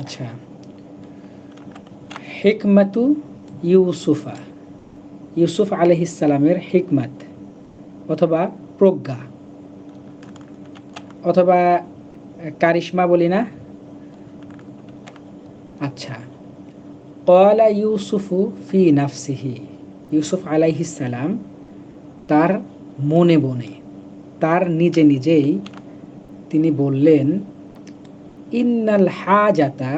আচ্ছা। হিকমাতু ইউসুফা। ইউসুফ আলহিসালামের হিকমাত অথবা প্রজ্ঞা। অথবা কারিশমা বলি না? আচ্ছা। কলা ইউসুফু ফি নাফসিহি। ইউসুফ আলাইহিসালাম তার মনে বনে তার নিজে নিজেই তিনি বললেন ইন্নাল হাজাতা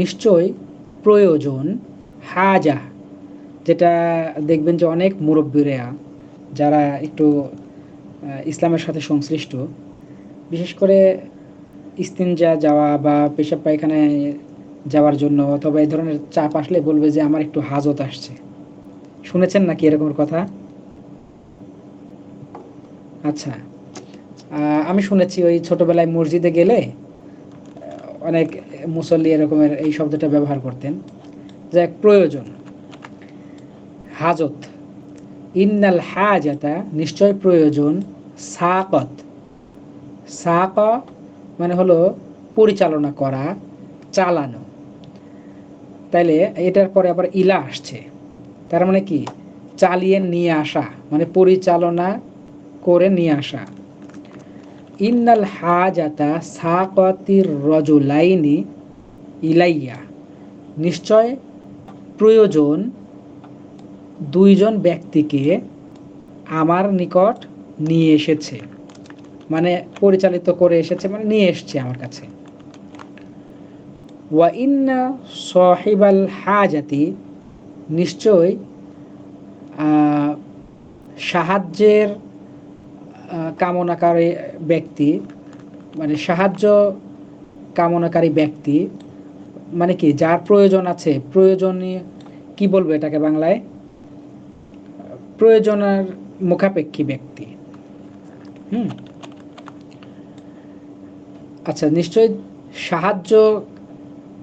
নিশ্চয় প্রয়োজন। হাজা, যেটা দেখবেন যে অনেক মুরব্বীরা যারা একটু ইসলামের সাথে সংশ্লিষ্ট, বিশেষ করে ইস্তিনজা যাওয়া বা পেশাব পায়খানায় যাওয়ার জন্য অথবা এই ধরনের চাপ আসলে বলবে যে আমার একটু হাজত আসছে। শুনেছেন নাকি এরকমের কথা? আচ্ছা আমি শুনেছি ওই ছোটবেলায় মসজিদে গেলে অনেক মুসল্লি এরকমের এই শব্দটা ব্যবহার করতেন। যে এক প্রয়োজন। হাজত। ইন্নাল হাজাতা নিশ্চয় প্রয়োজন সাকত। সাক মানে হলো পরিচালনা করা, চালানো। তাইলে এটার পরে আবার ইলা আসছে। তার মানে কি? চালিয়ে নিয়ে আসা মানে পরিচালনা করে নিয়ে আসা। ইন্নাল হাজাতা সাকতির রজুলাইনি ইলাইয়া। নিশ্চয় প্রয়োজন দুইজন ব্যক্তিকে আমার নিকট নিয়ে এসেছে। মানে পরিচালিত করে এসেছে মানে নিয়ে এসছে আমার কাছে। ওয়া ইন্না সহিবাল হাজাতি, নিশ্চয় সাহায্যের কামনাকারী ব্যক্তি মানে সাহায্য কামনাকারী ব্যক্তি মানে কি, যার প্রয়োজন আছে প্রয়োজনে কি বলব এটাকে বাংলায়? প্রয়োজনের মুখাপেক্ষী ব্যক্তি। হুম? আচ্ছা নিশ্চয় সাহায্য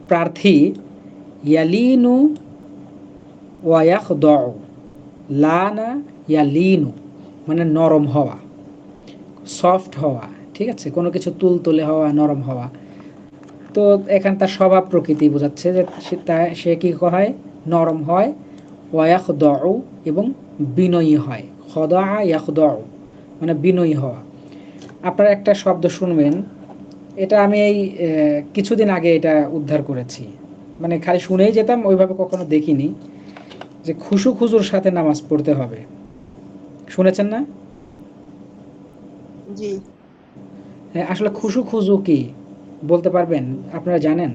প্রার্থী ইয়ালিনু ওয়াক দ লানা ইয়ালিনু মানে নরম হওয়া। সফট হওয়া, ঠিক আছে? কোনো কিছু তুলতুলে হওয়া, নরম হওয়া। তো এখান তার স্বভাব প্রকৃতি বোঝাচ্ছে যে সে কি হয়? নরম হয় ওয়াক দ এবং বিনয়ী হয়। খদা ইয়াক দ মানে বিনয়ী হওয়া। আপনারা একটা শব্দ শুনবেন। এটা আমি এই কিছুদিন আগে এটা উদ্ধার করেছি। মানে খালি শুনেই যেতাম, ওইভাবে কখনো দেখিনি। যে খুশু খুজুর সাথে নামাজ পড়তে হবে। শুনেছেন না? জি। হ্যাঁ আসলে খুশু খুজু কি? বলতে পারবেন? আপনারা জানেন?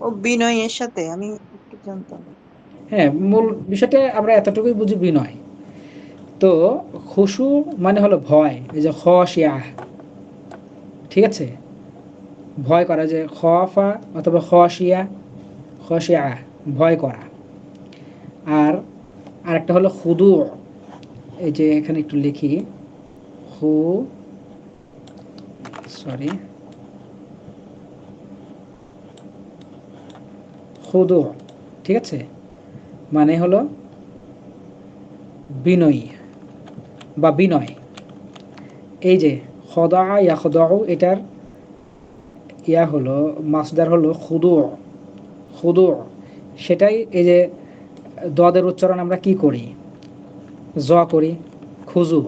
ও বিনয়ের সাথে আমি একটু জানতাম। হ্যাঁ মূল বিষয়টা আমরা এতটুকুই বুঝি বিনয়। তো খুশু মানে হলো ভয় এই যে ঠিক আছে? ভয় করা যে খফা অথবা খিয়া খিয়া ভয় করা। আর আরেকটা হলো খুদু। এই যে এখানে একটু লিখি। হু সরি খুদু ঠিক আছে? মানে হলো বিনয়ী বা বিনয়। এই যে খদা ইয়া খদাউ এটার ইয়া হলো, মাসদার হলো খুদু খুদু। সেটাই এই যে দদের উচ্চারণ আমরা কি করি? জ করি, খুজু।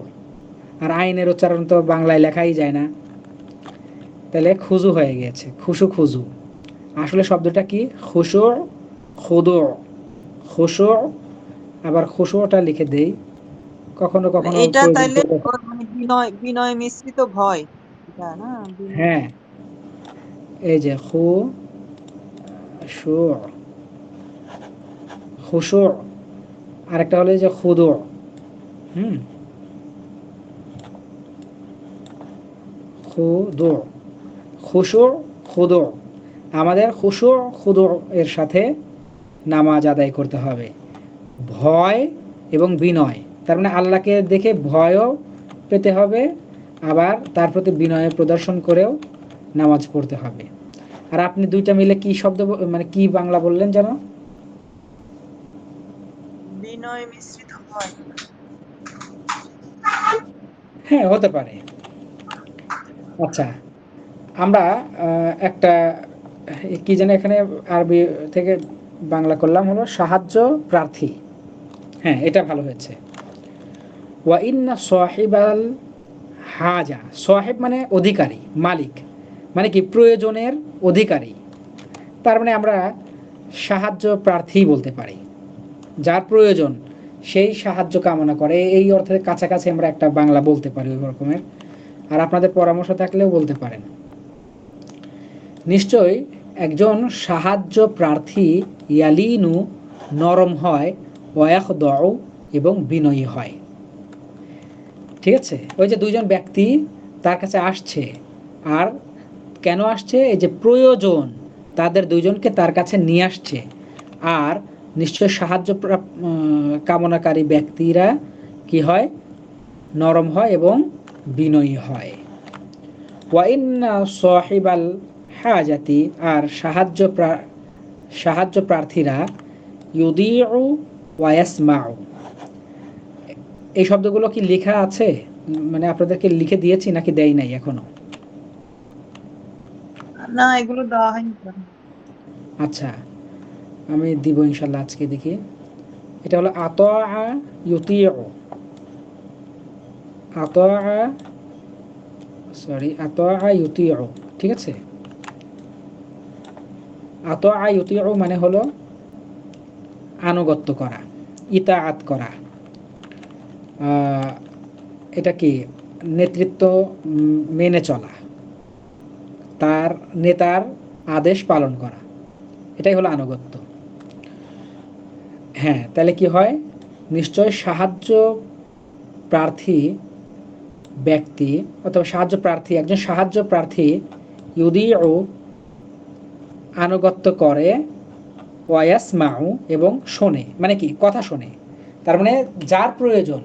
আর আইনের উচ্চারণ তো বাংলায় লেখাই যায় না। তাহলে খুজু হয়ে গেছে খুশু খুজু। আসলে শব্দটা কি? খুশু খুদু খুশু আবার খুশুটা লিখে দেই। কখনো কখনো এটা তাইলে মানে বিনয় বিনয় মিশ্রিত ভয়। হ্যাঁ। এই যে খু শু খুশু আরেকটা হলো যে খুদু হুম? খুদু আমাদের খুশু খুদু এর সাথে নামাজ আদায় করতে হবে। ভয় এবং বিনয় তার মানে আল্লাহকে দেখে ভয়ও পেতে হবে আবার তার প্রতি বিনয় প্রদর্শন করেও নামাজ পড়তে হবে। আর আপনি দুইটা মিলে কি শব্দ মানে কি বাংলা বললেন যেন? বিনয় মিশ্রিত ভয়। হ্যাঁ হতে পারে। আচ্ছা আমরা একটা, কি যেন এখানে আরবি থেকে বাংলা করলাম হলো সাহায্য প্রার্থী। হ্যাঁ এটা ভালো হয়েছে। ওয়া ইন্না সাহিবাল হাজা, সাহেব মানে অধিকারী, মালিক। মানে কি, প্রয়োজনের অধিকারী। তার মানে আমরা সাহায্য প্রার্থী বলতে পারি। যার প্রয়োজন, সেই সাহায্য কামনা করে। এই অর্থে কাছাকাছি আমরা একটা বাংলা বলতে পারি ওই রকমের। আর আপনাদের পরামর্শ থাকলেও বলতে পারেন। নিশ্চয় একজন সাহায্য প্রার্থী ইয়ালিনু নরম হয় ওয়াক দও এবং বিনয়ী হয়। ঠিক আছে? ওই যে দুইজন ব্যক্তি তার কাছে আসছে। আর কেন আসছে? এই যে প্রয়োজন তাদের দুইজনকে তার কাছে নিয়ে আসছে। আর নিশ্চয় সাহায্য কামনাকারী ব্যক্তিরা কি হয়? নরম হয় এবং বিনয়ী হয়। ওয়াইন্না সাহিবাল হাজাতি আর সাহায্য সাহায্য প্রার্থীরা ইউদিউ ওয়াসমাউ এই শব্দগুলো কি লেখা আছে? মানে আপনাদেরকে লিখে দিয়েছি নাকি দেয় নাই এখনও? না এগুলো দেওয়া হয়নি আচ্ছা আমি দিব ইনশাল্লাহ আজকে দেখি। এটা হলো আতআ ইউতিউ। আতআ সরি আতআ ইউতিউ, ঠিক আছে? আতআ ইউতিউ মানে হলো আনুগত্য করা, ইতাআত করা। এটা কি? নেতৃত্ব মেনে চলা। তার, নেতার আদেশ পালন করা। এটাই হলো আনুগত্য। হ্যাঁ তাহলে কি হয়? নিশ্চয় সাহায্য প্রার্থী ব্যক্তি অথবা সাহায্য প্রার্থী, একজন সাহায্য প্রার্থী ইউদিও আনুগত্য করে ওয়াস মাউ এবং শোনে। মানে কি? কথা শোনে। তার মানে যার প্রয়োজন,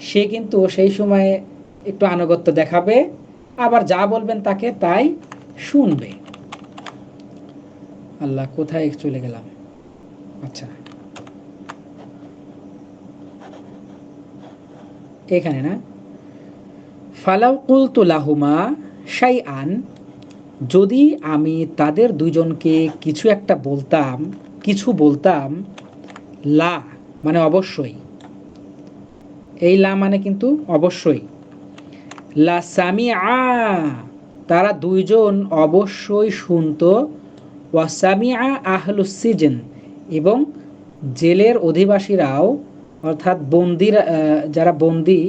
সে কিন্তু সেই সময়ে একটু আনুগত্য দেখাবে, আবার যা বলবেন তাকে তাই শুনবে। আল্লাহ, কোথায় চলে গেলাম? আচ্ছা। এখানে না? ফালাউ কুলতু লাহুমা সাই আন যদি আমি তাদের দুজনকে কিছু একটা বলতাম, কিছু বলতাম, লা মানে অবশ্যই। এই লা মানে কিন্তু অবশ্যই। লা সামি আ তারা দুইজন অবশ্যই শুনত। ওয়াসামি আ আহলুসিজেন এবং জেলের অধিবাসীরাও, অর্থাৎ বন্দির যারা বন্দি,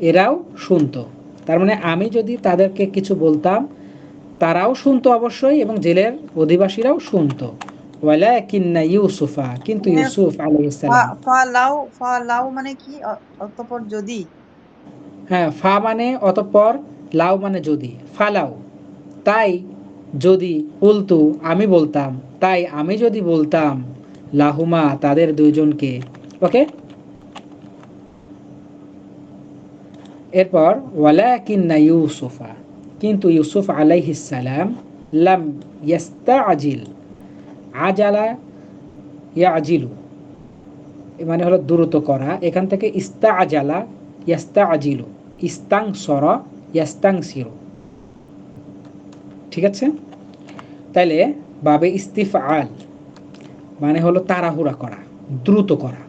এরাও শুনতো। তার মানে আমি যদি তাদেরকে কিছু বলতাম তারাও শুনতো অবশ্যই এবং জেলের অধিবাসীরাও শুনতো। ওয়ালাকিন্না ইউসুফা কিন্তু মানে ইউসুফ আলাইহিস সালাম। মানে কি? অতঃপর যদি। হ্যাঁ ফা মানে অতঃপর লাউ মানে যদি। ফালাও তাই যদি উল্তু আমি বলতাম তাই আমি যদি বলতাম লাহুমা তাদের দুইজনকে। ওকে? এরপর, ওয়ালাকিন্না ইউসুফা কিন্তু ইউসুফ আলাইহিস সালাম লাম ইয়াস্তাআজিল আজালা ইয়া আজিলু মানে হলো দ্রুত করা, এখান থেকে ইস্তা আজালা ইয়াস্তা আজিলু ইস্তাং সর ইয়াস্তাং সিরু ঠিক আছে? তাইলে বাবে ইস্তিফ আল মানে হলো তাড়াহুড়া করা, দ্রুত করা।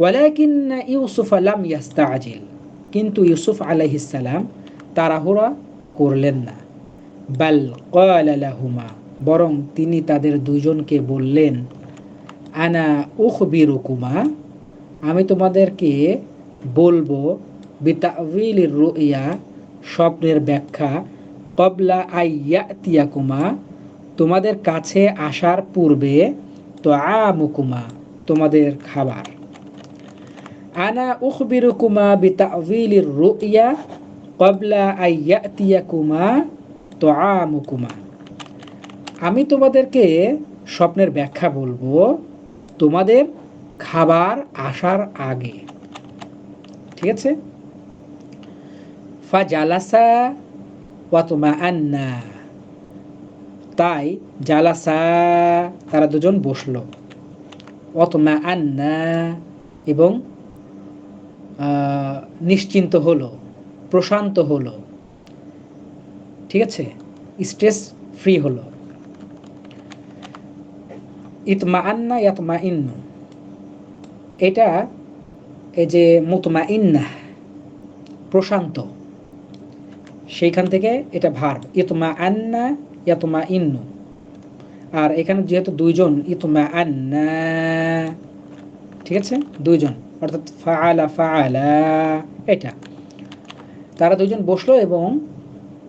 ওয়ালাকিন ইউসুফ আলাম ইয়াস্তা আজিল কিন্তু ইউসুফ আলাইহিসাল্লাম তাড়াহুড়া করলেন না। বাল কলাহুমা বরং তিনি তাদের দুজনকে বললেন, আনা উখবিরুকুমা, আমি তোমাদেরকে বলব বিতাউিলির রুইয়া, স্বপ্নের ব্যাখ্যা কবলা আইয়াতিয়াকুমা তোমাদের কাছে আসার পূর্বে তো আমুকুমা তোমাদের খাবার। আনা উখবিরুকুমা বিতাউিলির রুইয়া কবলা আইয়াতিয়াকুমা তো আমুকুমা আমি তোমাদেরকে স্বপ্নের ব্যাখ্যা বলব তোমাদের খাবার আসার আগে। ঠিক আছে? ফা জালাসা ওয়াতমা আন্না তাই জালাসা, তারা দুজন বসল। অতমা আন্না এবং নিশ্চিন্ত হলো, প্রশান্ত হলো, ঠিক আছে? স্ট্রেস ফ্রি হলো। ইতমা আন্না ইয়াতমা ইন্নু এটা এই যে মুতমা ইন্না প্রশান্ত, সেইখান থেকে এটা ভার ইতমা আন্না ইয়াতমা ইন্নু আর এখানে যেহেতু দুইজন ইতমা আন্না ঠিক আছে? দুইজন। অর্থাৎ ফাআলা ফাআলা, এটা। তারা দুজন বসল এবং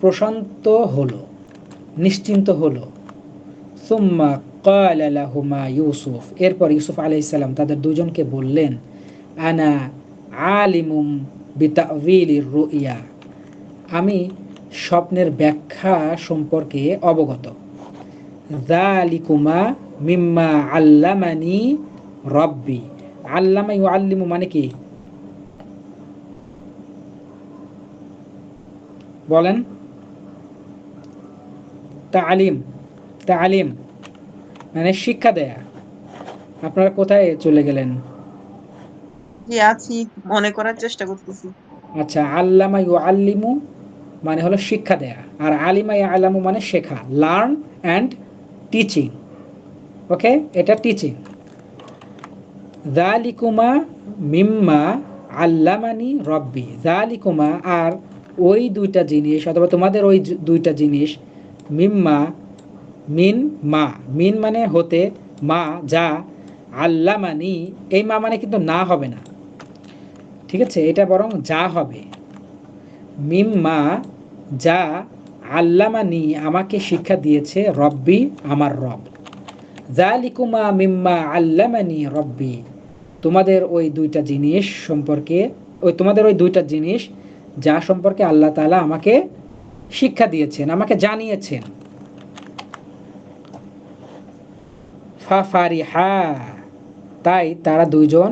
প্রশান্ত হলো, নিশ্চিন্ত হলো। সুম্মা ক্বালা লাহুমা ইউসুফ। এরপর ইউসুফ আলাইহিস সালাম তাদের দুজনকে বললেন, আনা আলিমুম বিতাউইলির রুইয়া। আমি স্বপ্নের ব্যাখ্যা সম্পর্কে অবগত। যালিকুমা মিম্মা আল্লামানি রব্বি। আল্লামা ইউআল্লিমু মানে কি? বলেন। তালিম তালিম মানে শিক্ষা দেয়া। আপনারা কোথায় চলে গেলেন? জি আছি মনে করার চেষ্টা করতেছি। আচ্ছা আল্লামা ইউ আল্লিমু মানে হলো শিক্ষা দেয়া আর আলিমা ইয়া আলামু মানে শেখা লার্ন অ্যান্ড টিচিং ওকে এটা টিচিং জালিকুমা মিম্মা আল্লামানি রব্বি জালিকুমা আর ওই দুইটা জিনিস অথবা তোমাদের ওই দুইটা জিনিস মিম্মা, মিন, মা। মিন মানে হতে মা, যা আল্লামানি। এই মা মানে কিন্তু না হবে না। ঠিক আছে? এটা বরং যা হবে। মিম্মা, যা আল্লামানি আমাকে শিক্ষা দিয়েছে রব্বি, আমার রব। জালিকুমা মিম্মা আল্লামানি রব্বি। তোমাদের ওই দুইটা জিনিস সম্পর্কে, ওই তোমাদের ওই দুইটা জিনিস যা সম্পর্কে আল্লাহ তাআলা আমাকে শিক্ষা দিয়েছেন, আমাকে জানিয়েছেন। তাই তারা দুইজন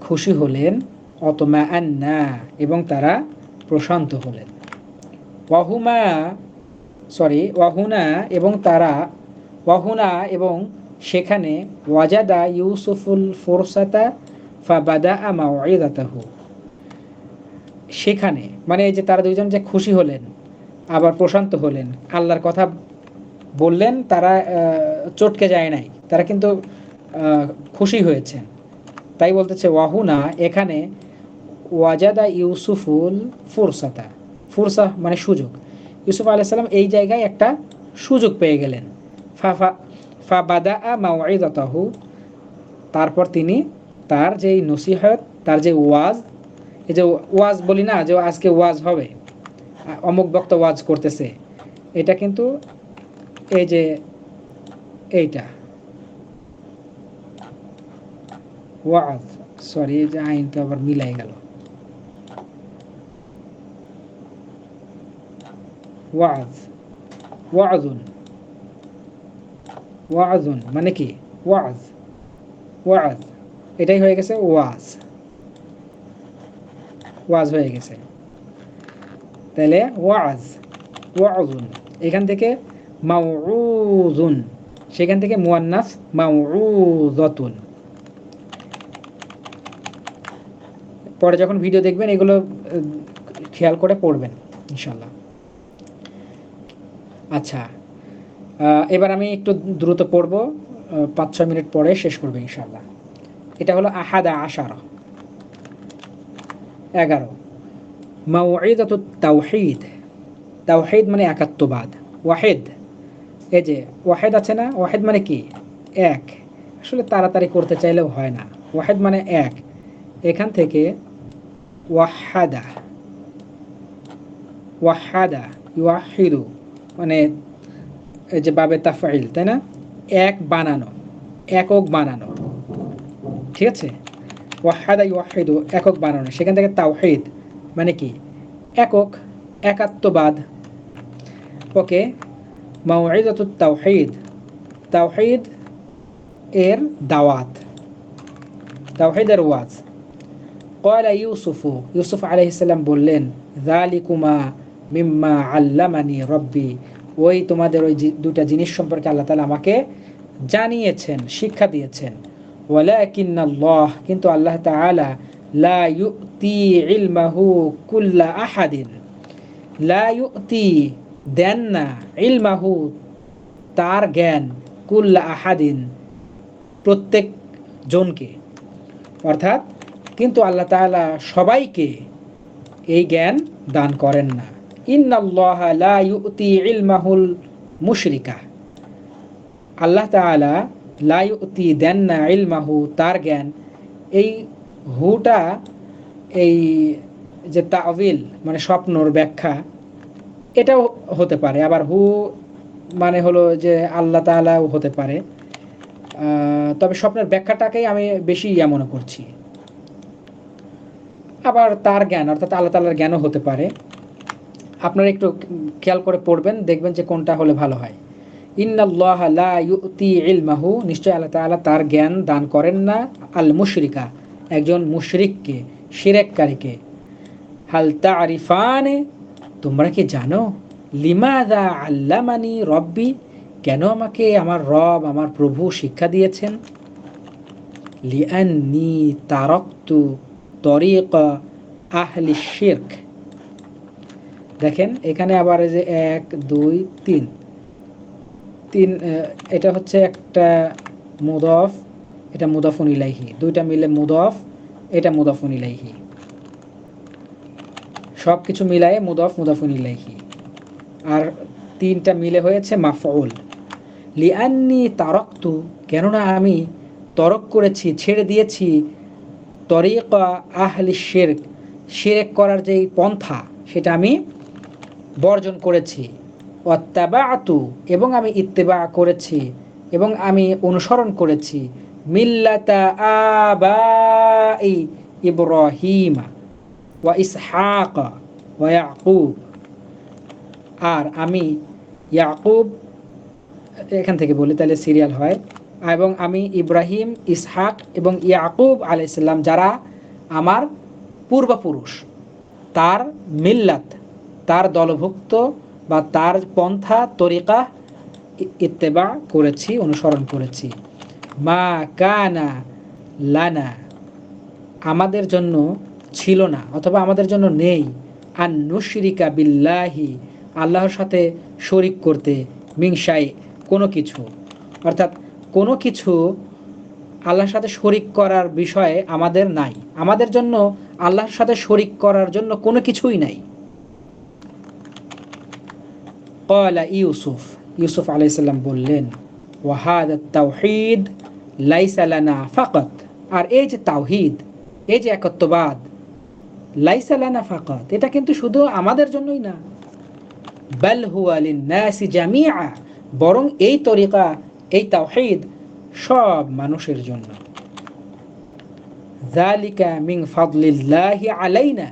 খুশি হলেন অতমা আন্না এবং তারা প্রশান্ত হলেন। ওয়াহুমা সরি ওয়াহুনা এবং তারা, ওয়াহুনা এবং সেখানে, ওয়াজাদা ইউসুফুল ফোরসাতা ফাবাদা মাওয়াইদাতাহু সেখানে মানে এই যে তারা দুইজন যে খুশি হলেন, আবার প্রশান্ত হলেন, আল্লাহর কথা বললেন, তারা চটকে যায় নাই। তারা কিন্তু খুশি হয়েছেন। তাই বলতেছে, ওয়াহুনা, এখানে, ওয়াজাদা ইউসুফুল ফুরসাতা। ফুরসা মানে সুযোগ। ইউসুফ আলাইসাল্লাম এই জায়গায় একটা সুযোগ পেয়ে গেলেন। ফাফা ফাবাদা তারপর তিনি তার যে নসিহত, তার যে ওয়াজ, এই যে ওয়াজ বলি না, যে আজকে ওয়াজ হবে, অমুক বক্তা ওয়াজ করতেছে, এটা কিন্তু এই যে এইটা। ওয়াজ, সরি, এই যে আইনটা আবার মিলাই গেল। ওয়াজ, ওয়াজুন। ওয়াজুন মানে কি? ওয়াজ। ওয়াজ। এটাই হয়ে গেছে ওয়াজ। ওয়াজ হয়ে গেছে। তাহলে ওয়াজ, ওয়াজুন। এখান থেকে মাউজুন সেখান থেকে মুয়ান্নাস মাউজতুন পরে যখন ভিডিও দেখবেন, এগুলো খেয়াল করে পড়বেন ইনশাল্লাহ আচ্ছা এবার আমি একটু দ্রুত পড়ব পাঁচ ছয় মিনিট পরে শেষ করব ইনশাল্লাহ এটা হলো আহাদা আশারা। এগারো। মাউঈদাতু তাওহিদ। তাওহিদ মানে একাত্মবাদ ওয়াহেদ। এই যে ওয়াহেদ আছে না? ওয়াহেদ মানে কি? এক। আসলে তাড়াতাড়ি করতে চাইলেও হয় না। ওয়াহেদ মানে এক। এখান থেকে ওয়াহাদা। ওয়াহাদা ইউয়াহিদু মানে যে বাবে তাফাইল তাই না এক বানানো একক বানানো ঠিক আছে ওয়াহাদা ইউয়াহিদু একক বানানো সেখান থেকে তাওহিদ মানে কি একক একাত্মবাদ ওকে মাউঈদাতুত তাওহিদ তাওহিদ এর দাওয়াত তাওহিদের ওয়াজ قال ইউসুফ ইউসুফ আলাইহিস সালাম বললেন যালিকুমা মিম্মা আল্লামানি রব্বি ওই তোমাদের ওই দুটা জিনিস সম্পর্কে আল্লাহ তালা আমাকে জানিয়েছেন, শিক্ষা দিয়েছেন। ওয়ালাকিন্নাল্লাহ, কিন্তু আল্লাহ তাআলা, লা ইউতি ইলমাহু কুল্লা আহাদিন। লা ইউতি, দেন না ইলমাহু তার জ্ঞান কুল্লা আহাদিন প্রত্যেক জনকে। অর্থাৎ, কিন্তু আল্লাহ তাআলা সবাইকে এই জ্ঞান দান করেন না। ইলমাহুল মুশরিকা। আল্লাহ তাআলা লা ইউতি দেন না ইলমাহু, তার জ্ঞান। এই হুটা, এই যে তাবিল মানে স্বপ্নর ব্যাখ্যা, এটাও হতে পারে। আবার হু মানে হলো যে আল্লাহ তাআলাও হতে পারে। তবে স্বপ্নের ব্যাখ্যাটাকেই আমি বেশি ইয়া মনে করছি। আবার তার জ্ঞান, অর্থাৎ আল্লাহ তাআলার জ্ঞানও হতে পারে। আপনারা একটু খেয়াল করে পড়বেন, দেখবেন যে কোনটা হলে ভালো হয়। ইন্নাল্লাহ লা নিশ্চয় আল্লাহ তাআলা তার জ্ঞান দান করেন না। আল মুশরিকা, একজন মুশরিককে, শিরেককারীকে। হাল তারিফানে তোমরা কি জানো? লিমাদা আল্লামানি রব্বি, কেন আমাকে আমার রব, আমার প্রভু শিক্ষা দিয়েছেন? লিআন্নি তারাকতু তরিক আহলি শিরক। দেখেন, এখানে আবার এই যে এক, দুই, তিন। তিন এটা হচ্ছে একটা মুদফ, এটা মুদাফুন ইলাইহি। দুইটা মিলে মুদফ, এটা মুদাফুন ইলাইহি। সব কিছু মিলায়ে মুদফ, মুদাফুন ইলাইহি। আর তিনটা মিলে হয়েছে মাফউল। লিআন্নি তারকতু, কেননা আমি তরক করেছি, ছেড়ে দিয়েছি তরিকা আহলি শেরক। শেরেক করার যেই পন্থা, সেটা আমি বর্জন করেছি। অত্যাবাতু এবং আমি ইত্তেবা করেছি, এবং আমি অনুসরণ করেছি। মিল্লাতা আবাই ইব্রাহিমা ওয়া ইসহাক ওয়া ইয়াকুব। আর আমি ইয়াকুব, এখান থেকে বলি তাহলে সিরিয়াল হয়, এবং আমি ইব্রাহিম, ইসহাক এবং ইয়াকুব আলাইসাল্লাম যারা আমার পূর্বপুরুষ, তার মিল্লাত। তার দলভুক্ত বা তার পন্থা, তরিকা ইত্তেবা করেছি, অনুসরণ করেছি। মা কানা লানা, আমাদের জন্য ছিল না অথবা আমাদের জন্য নেই। আর নুশরিকা বিল্লাহি, আল্লাহর সাথে শরিক করতে মিংসাই কোনো কিছু। অর্থাৎ কোনো কিছু আল্লাহর সাথে শরিক করার বিষয়ে আমাদের নাই। আমাদের জন্য আল্লাহর সাথে শরিক করার জন্য কোনো কিছুই নাই। কলা ইউসুফ ইউসুফ আলাইসাল্লাম বললেন ওয়াহাদ তাওহিদ লাইসালানা ফাকত আর এই যে তাওহিদ, এই যে একত্ববাদ লাইসালানা ফাকত এটা কিন্তু শুধু আমাদের জন্যই না। বাল হুয়া লিন্নাসি জামিআ বরং এই তরিকা, এই তাওহিদ সব মানুষের জন্য। যালিকা মিন ফাদলিল্লাহি আলাইনা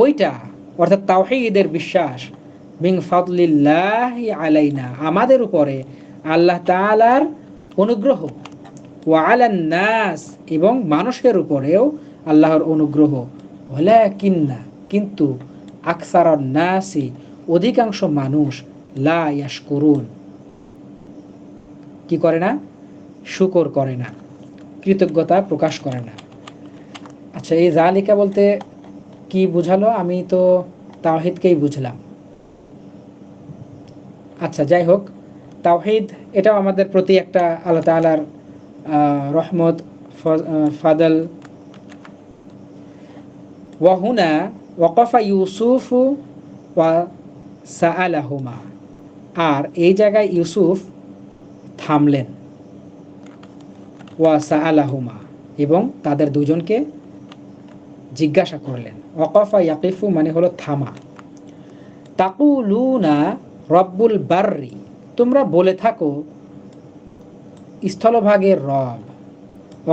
ওইটা অর্থাৎ তাওহীদের বিশ্বাস মিন ফাদলিল্লাহি আলাইনা। আমাদের উপরে আল্লাহ তাআলার অনুগ্রহ ওয়া আলান নাস এবং মানুষের উপরেও আল্লাহর অনুগ্রহ। ওয়ালাকিন্না, কিন্তু আকসার নাসি, অধিকাংশ মানুষ লা ইয়াশকুরুন। কি করে না? শুকর করে না, কৃতজ্ঞতা প্রকাশ করে না। আচ্ছা এই জালিকা বলতে কি বুঝালো? আমি তো তাওহিদকেই বুঝলাম। আচ্ছা যাই হোক তাওহিদ এটাও আমাদের প্রতি একটা আল্লাহ তাআলার আহ, রহমত ফাদল। ওয়াহুনা ওয়াকফা ইউসুফু ওয়া সাআলাহুমা। আর এই জায়গায় ইউসুফ থামলেন। ওয়া সাআলাহুমা এবং তাদের দুজনকে জিজ্ঞাসা করলেন। ওয়াকফা ইয়াকিফু মানে হলো থামা। তাকুলুনা রব্বুল বাররি, তোমরা বলে থাকো, স্থলভাগের রব,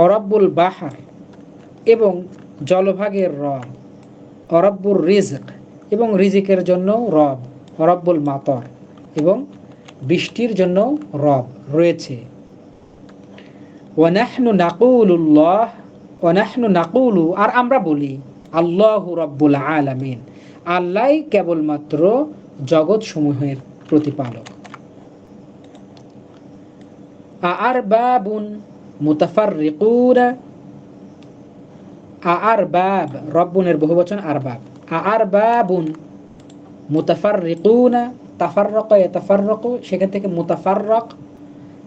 অরব্বুল বাহার এবং জলভাগের রব, অরব্বুর রিজক এবং রিজিকের জন্য রব, অরব্বুল মাতর এবং বৃষ্টির জন্য রব রয়েছে। ওয়ানাহনু নাকুলুল্লাহ ওয়ানাহনু নাকুলু, আর আমরা বলি আল্লাহ রব্বুল আলামিন। আল্লাহ কেবলমাত্র জগৎ সমূহের প্রতিপালক। আর বাবুন মুতাফাররিকুনা। আর বাব রব্বুনের বহুবচন আর বাব আর বাবুন মুতাফাররিকুনা, তাফাররাকা ইয়াতাফাররাকু, সেখান থেকে মুতাফাররাক,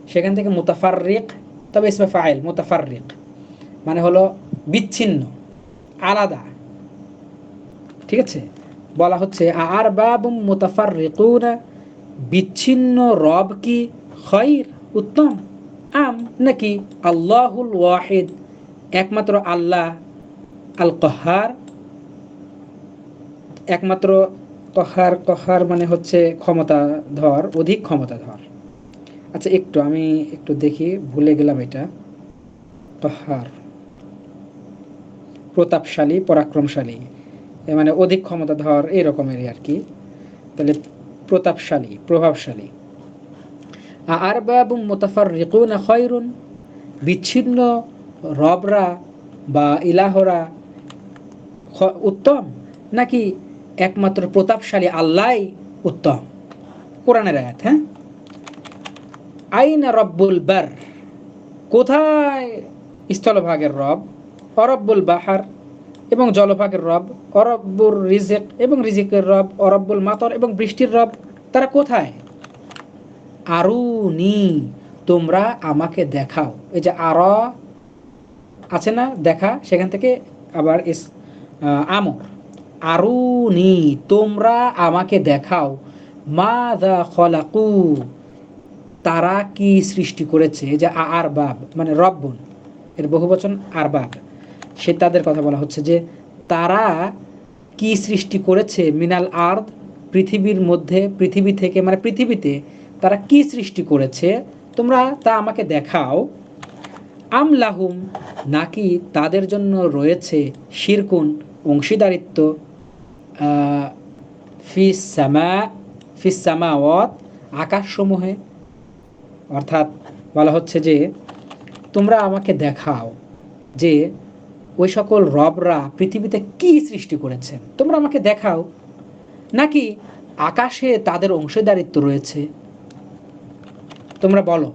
সেখান থেকে মুতাফাররিক, তবে ইসমে ফাইল মোতাফারিক মানে হলো বিচ্ছিন্ন, আলাদা। ঠিক আছে? বলা হচ্ছে আর বাবুম মোতাফারিকুনা বিচ্ছিন্ন রব কি খৈর, উত্তম? আম নাকি আল্লাহুল ওয়াহিদ, একমাত্র আল্লাহ আল কহার একমাত্র কহার কহার মানে হচ্ছে ক্ষমতাধর, অধিক ক্ষমতাধর। আচ্ছা একটু, আমি একটু দেখি, ভুলে গেলাম এটা। কহার প্রতাপশালী, পরাক্রমশালী। মানে অধিক ক্ষমতাধর এই রকমেরই আর কি। তাহলে প্রতাপশালী, প্রভাবশালী। আর বাবু মোতাফার রিকুন খয়রুন, বিচ্ছিন্ন রবরা বা ইলাহরা উত্তম নাকি একমাত্র প্রতাপশালী আল্লাহ উত্তম? কোরআনের আয়াত হ্যাঁ? আইনা রব্বুল বার, কোথায় স্থলভাগের রব? অরব্বুল বাহার এবং জলভাগের রব, অরব্বুর রিজেক এবং রিজিকের রব, অরব্বুল মাতর এবং বৃষ্টির রব, তারা কোথায়? আরুনি, তোমরা আমাকে দেখাও। এই যে আর, আছে না? দেখা, সেখান থেকে আবার ইস আমর। আরুনি, তোমরা আমাকে দেখাও। মা দা খলাকু, তারা কি সৃষ্টি করেছে? এই যে আর বাব মানে রব্বন। এর বহু বহুবচন আর বাব সে তাদের কথা বলা হচ্ছে যে তারা কি সৃষ্টি করেছে মিনাল আর্থ পৃথিবীর মধ্যে পৃথিবী থেকে মানে পৃথিবীতে তারা কি সৃষ্টি করেছে? তোমরা তা আমাকে দেখাও। আম লাহুম নাকি তাদের জন্য রয়েছে শিরকুন অংশীদারিত্ব আহ, ফিস সামা ফিস সামাওয়াত আকাশসমূহে? অর্থাৎ বলা হচ্ছে যে তোমরা আমাকে দেখাও যে ওই সকল রবরা পৃথিবীতে কি সৃষ্টি করেছে? তোমরা আমাকে দেখাও। নাকি আকাশে তাদের অংশীদারিত্ব রয়েছে? তোমরা বলো।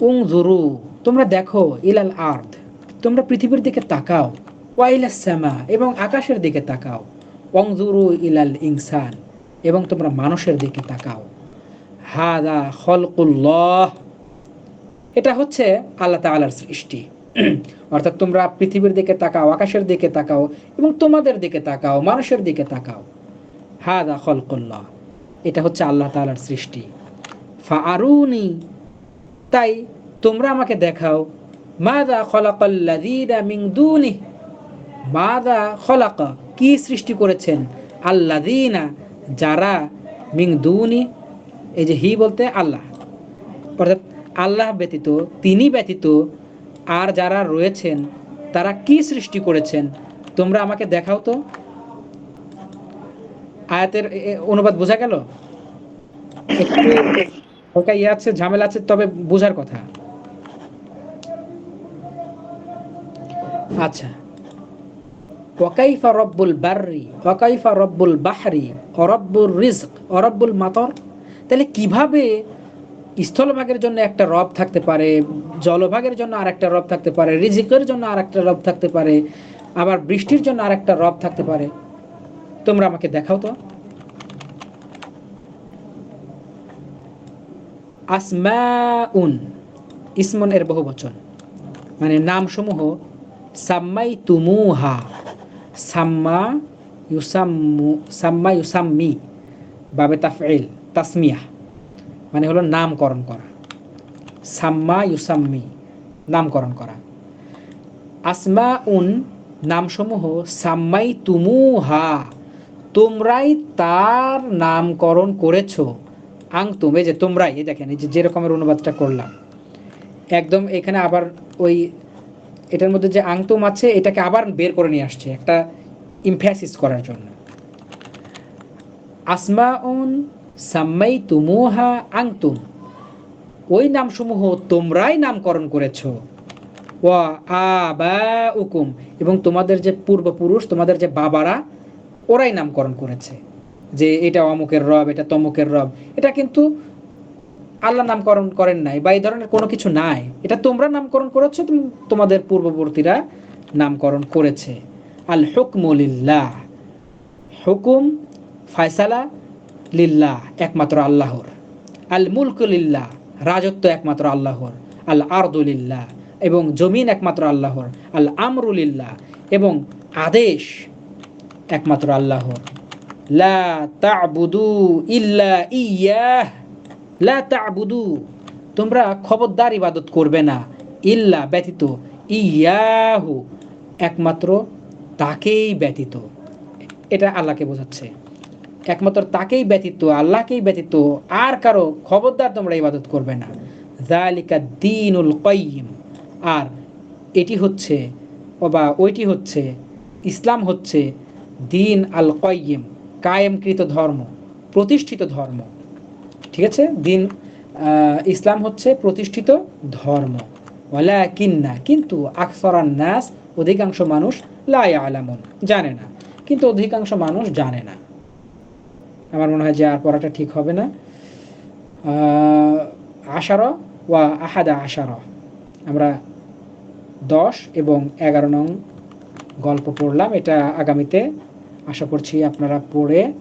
উংজুরু তোমরা দেখো ইলাল আর্থ তোমরা পৃথিবীর দিকে তাকাও। ওয়াইলাস শ্যামা এবং আকাশের দিকে তাকাও। অংজুরু ইলাল ইনসান, এবং তোমরা মানুষের দিকে তাকাও। হাদা খলকুল্লাহ। এটা হচ্ছে আল্লাহ তাআলার সৃষ্টি। অর্থাৎ তোমরা পৃথিবীর দিকে তাকাও, আকাশের দিকে তাকাও এবং তোমাদের দিকে তাকাও, মানুষের দিকে তাকাও। হা হাদা খলকুল্লাহ। এটা হচ্ছে আল্লাহ তাআলার সৃষ্টি। ফাআরুনি। তাই তোমরা আমাকে দেখাও মা দা মাদা খলাকাল্লাযীনা মিন দুনি মাদা খলাকা, কি সৃষ্টি করেছেন? আল্লাযীনা, যারা মিং দুনি এই যে হি বলতে আল্লাহ। অর্থাৎ আল্লাহ ব্যতীত, তিনি ব্যতীত আর যারা রয়েছেন, তারা কি সৃষ্টি করেছেন? তোমরা আমাকে দেখাও তো। আয়াতের অনুবাদ বোঝা গেল? ইয়ে আছে, ঝামেলা আছে, তবে বোঝার কথা। আচ্ছা। ওয়াকাইফা রব্বুল বাররি, ওয়াকাইফা রব্বুল বাহরি অরব্বুল রিজক অরব্বুল মাতর। তাহলে কীভাবে স্থলভাগের জন্য একটা রব থাকতে পারে, জলভাগের জন্য আর একটা রব থাকতে পারে, রিজিকের জন্য আর একটা রব থাকতে পারে, আবার বৃষ্টির জন্য আর একটা রব থাকতে পারে। তোমরা আমাকে দেখাও তো। আসমাউন ইসমন এর বহু বচন। মানে নামসমূহ সাম্মাই তুমুহা সাম্মা ইউসাম্মু, সাম্মা ইউসাম্মি, বাবে তাফইল তাসমিয়া। মানে হলো নামকরণ করা। সাম্মা ইউসাম্মি, নামকরণ করা। আসমা উন নামসমূহ সাম্মাই তুমু হা তোমরাই তার নামকরণ করেছ। আং তুম যে তোমরাই, এই দেখেন, এই যে যেরকমের অনুবাদটা করলাম। একদম এখানে আবার ওই এটার মধ্যে যে আংতুম আছে, এটাকে আবার বের করে নিয়ে আসছে, একটা ইমফ্যাসিস করার জন্য। আসমাউন সাম্মাই তুমুহা আংতুম ওই নামসমূহ তোমরাই নামকরণ করেছ। ওয়া উকুম এবং তোমাদের যে পূর্বপুরুষ, তোমাদের যে বাবারা, ওরাই নামকরণ করেছে। যে এটা অমুকের রব, এটা তমুকের রব। এটা কিন্তু আল্লাহ নামকরণ করেন নাই, বা এই ধরনের কোনো কিছু নাই। এটা তোমরা নামকরণ করেছ তুম- তোমাদের পূর্ববর্তীরা নামকরণ করেছে। আল হুকমুলিল্লাহ হুকুম, ফায়সালা লিল্লাহ একমাত্র আল্লাহর। আল মুলকুলিল্লাহ রাজত্ব একমাত্র আল্লাহর। আল আরদুলিল্লাহ এবং জমিন একমাত্র আল্লাহর। আল আমরুলিল্লাহ এবং আদেশ একমাত্র আল্লাহর। লা তা'বুদু ইল্লা ইয়াহ, লা তা'বুদু, তোমরা খবরদার ইবাদত করবে না। ইল্লা ব্যতীত, ইয়াহু, একমাত্র তাকেই ব্যতীত। এটা আল্লাহকে বোঝাচ্ছে। একমাত্র তাকেই ব্যতীত, আল্লাহকেই ব্যতীত আর কারও খবরদার তোমরা ইবাদত করবে না। জালিকা দিনুল কয়িম আর এটি হচ্ছে বা ওইটি হচ্ছে, ইসলাম হচ্ছে দিন আল কয়িম কায়েমকৃত ধর্ম, প্রতিষ্ঠিত ধর্ম। ঠিক আছে? দিন ইসলাম হচ্ছে প্রতিষ্ঠিত ধর্ম। ওয়ালা কিন্না কিন্তু আকসরান নাস, অধিকাংশ মানুষ লাই আলামন জানে না। কিন্তু অধিকাংশ মানুষ জানে না। আমার মনে হয় যে আর পড়াটা ঠিক হবে না। আশার ওয়া আহাদা আশার আমরা দশ এবং এগারো নং গল্প পড়লাম। এটা আগামীতে আশা করছি আপনারা পড়ে